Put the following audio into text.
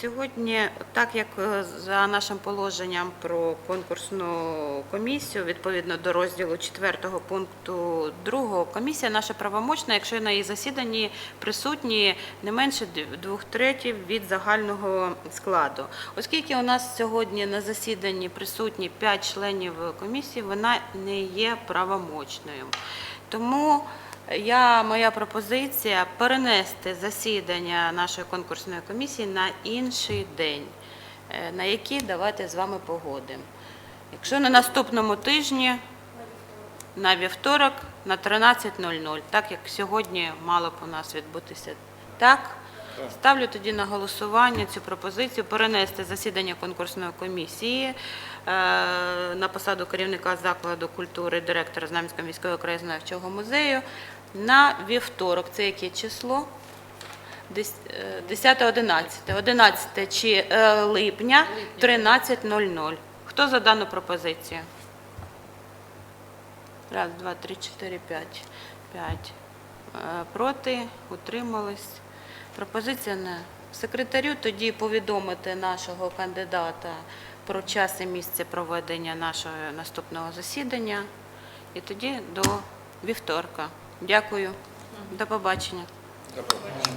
Сьогодні, так як е, за нашим положенням про конкурсну комісію, відповідно до розділу 4 пункту 2, комісія наша правомочна, якщо на її засіданні присутні не менше двох третів від загального складу. Оскільки у нас сьогодні на засіданні присутні 5 членів комісії, вона не є правомочною. Тому я, моя пропозиція перенести засідання нашої конкурсної комісії на інший день, е, на який давайте з вами погодимо. Якщо на наступному тижні, на вівторок, на 13.00, так як сьогодні мало б у нас відбутися. Так? Ставлю тоді на голосування цю пропозицію перенести засідання конкурсної комісії е, на посаду керівника закладу культури директора Знам'янського міського краєзнавчого музею на вівторок. Це яке число? Е, 10-11. 11 чи е, липня 13.00. Хто за дану пропозицію? Раз, два, три, чотири, п'ять. П'ять. Е, Проти, утримались. Пропозиція не. Секретарю тоді повідомити нашого кандидата про час і місце проведення нашого наступного засідання. І тоді до вівторка. Дякую. До побачення. До побачення.